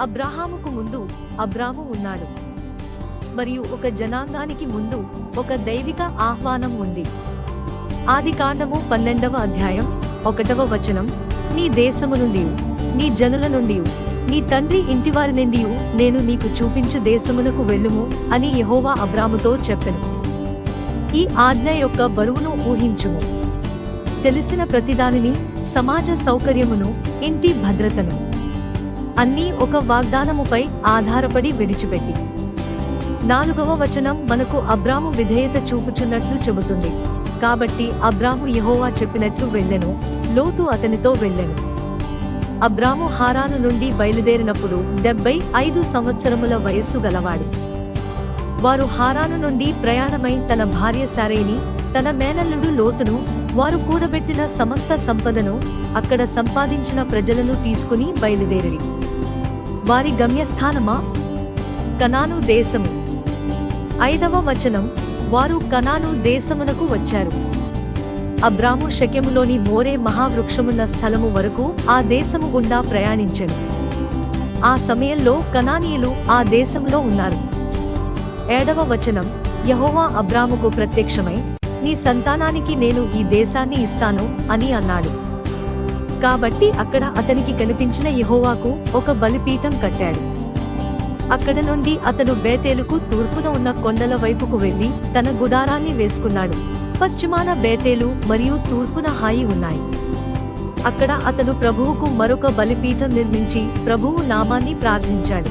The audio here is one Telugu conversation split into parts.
అబ్రాహాముకు ముందు అబ్రాము ఉన్నాడు. మరియు ఒక జనాంగానికి ముందు ఒక దైవిక ఆహ్వానం ఉంది. ఆది కాండము పన్నెండవ అధ్యాయం ఒకటవ వచనం నీ దేశము నుండి నీ జనుల నుండి నీ తండ్రి ఇంటివారి నుండి నేను నీకు చూపించు దేశమునకు వెళ్ళుము అని యహోవా అబ్రాముతో చెప్పను. ఈ ఆజ్ఞ యొక్క బరువును ఊహించుము. తెలిసిన ప్రతిదానిని సమాజ సౌకర్యమును ఇంటి భద్రతను. అన్నీ ఒక వాగ్దానముపై ఆధారపడి విడిచిపెట్టి. నాలుగవ వచనం మనకు అబ్రాము విధేయత చూపుచున్నట్లు చెబుతుంది. కాబట్టి అబ్రాము యహోవా చెప్పినట్లు వెళ్ళెను లోతు అతనితో వెళ్ళెను. అబ్రాము హారాను నుండి బయలుదేరినప్పుడు డెబ్బై ఐదు సంవత్సరముల వయస్సు గలవాడు. వారు హారాను నుండి ప్రయాణమై తన భార్య సారేని తన మేనల్లుడు లోతును వారు కూడబెట్టిన సమస్త సంపదను అక్కడ సంపాదించిన ప్రజలను తీసుకుని బయలుదేరి వారి గమ్యస్థానమా? కనాను దేశము. ఐదవ వచనం వారు కనాను దేశమునకు వచ్చారు. అబ్రాము శక్యములోని మోరే మహావృక్షమున్న స్థలము వరకు ఆ దేశము గుండా ప్రయాణించారు ఆ సమయంలో కనానీయులు ఆ దేశంలో ఉన్నారు. ఏడవ వచనం యహోవా అబ్రాముకు ప్రత్యక్షమై నీ సంతానానికి నేను ఈ దేశాన్ని ఇస్తాను అని అన్నాడు. కాబట్టి అక్కడ అతనికి కనిపించిన యహోవాకు ఒక బలిపీఠం కట్టాడు. అక్కడ నుండి అతడు బేతేలుకు తూర్పున ఉన్న కొండల వైపుకు వెళ్ళి తన గుడారాన్ని వేసుకున్నాడు. పశ్చిమాన బేతేలు మరియు తూర్పున హాయి ఉన్నాయి. అక్కడ అతను ప్రభువుకు మరొక బలిపీఠం నిర్మించి ప్రభువు నామాన్ని ప్రార్థించాడు.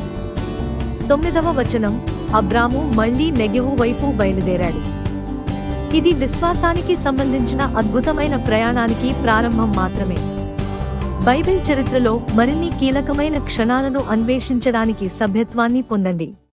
తొమ్మిదవ వచనం అబ్రాము మళ్ళీ నెగెవు వైపు బయలుదేరాడు. ఇది విశ్వాసానికి సంబంధించిన అద్భుతమైన ప్రయాణానికి ప్రారంభం మాత్రమే. బైబిల్ చరిత్రలో మరిన్ని కీలకమైన క్షణాలను అన్వేషించడానికి సభ్యత్వాన్ని పొందండి.